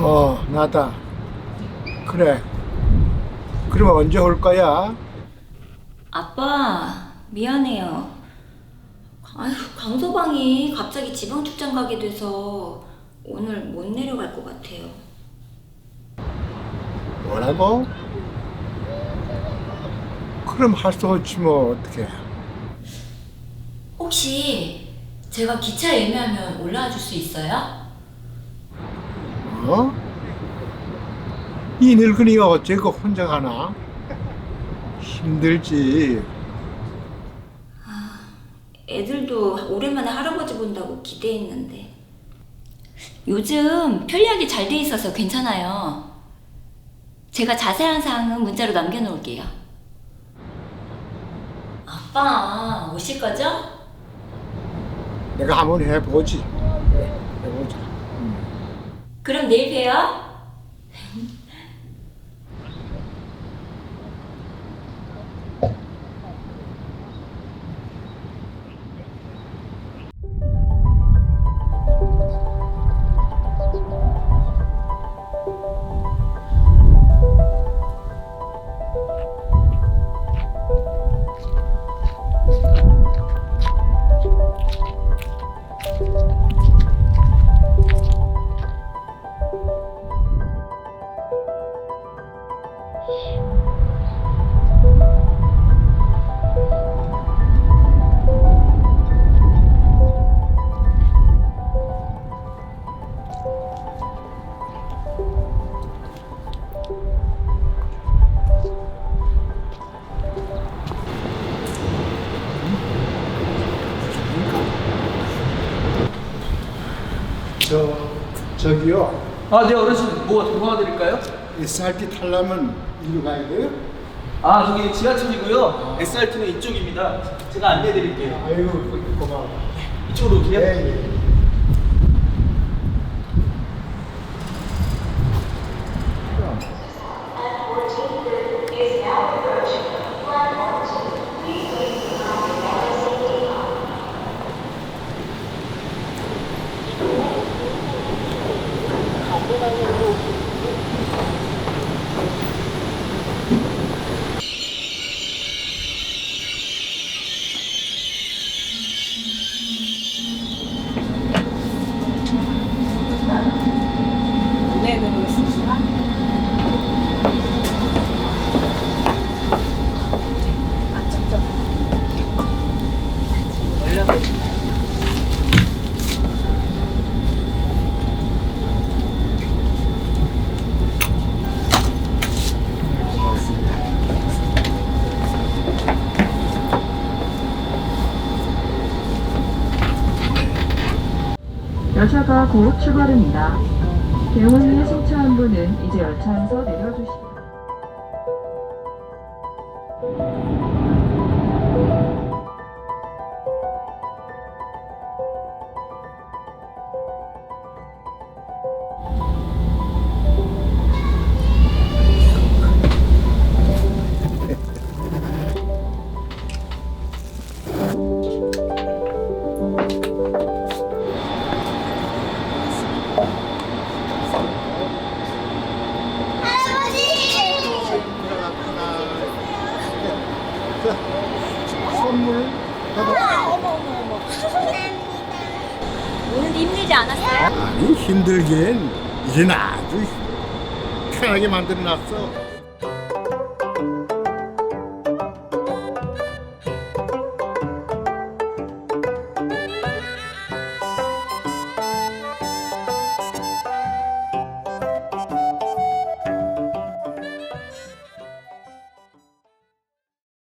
어, 나다. 그래. 그러면 언제 올 거야? 아빠, 미안해요. 아휴, 강소방이 갑자기 지방 출장 가게 돼서 오늘 못 내려갈 것 같아요. 뭐라고? 그럼 할 수 없지 뭐 어떻게? 혹시 제가 기차 예매하면 올라와 줄 수 있어요? 어? 이 늙은이가 어째 그 혼자 가나? 힘들지. 애들도 오랜만에 할아버지 본다고 기대했는데. 요즘 편리하게 잘 돼 있어서 괜찮아요. 제가 자세한 사항은 문자로 남겨놓을게요. 아빠, 오실 거죠? 내가 한번 해보지. 그래, 해보자. 그럼 내일 봬요. 저 저기요. 아, 네, 어르신, 뭐 도와드릴까요? SRT 타려면 이리로 가야 돼요? 아, 저기 지하철이고요. SRT는 이쪽입니다. 제가 안내해드릴게요. 아이고 고마워. 이쪽으로 오세요. 예, 예. 열차가 곧 출발합니다. 대원리에 승차한 분은 이제 열차에서 내려주시기 오늘 힘들지 않았어요? 아니 힘들긴 이젠 아주 편하게 만들어놨어.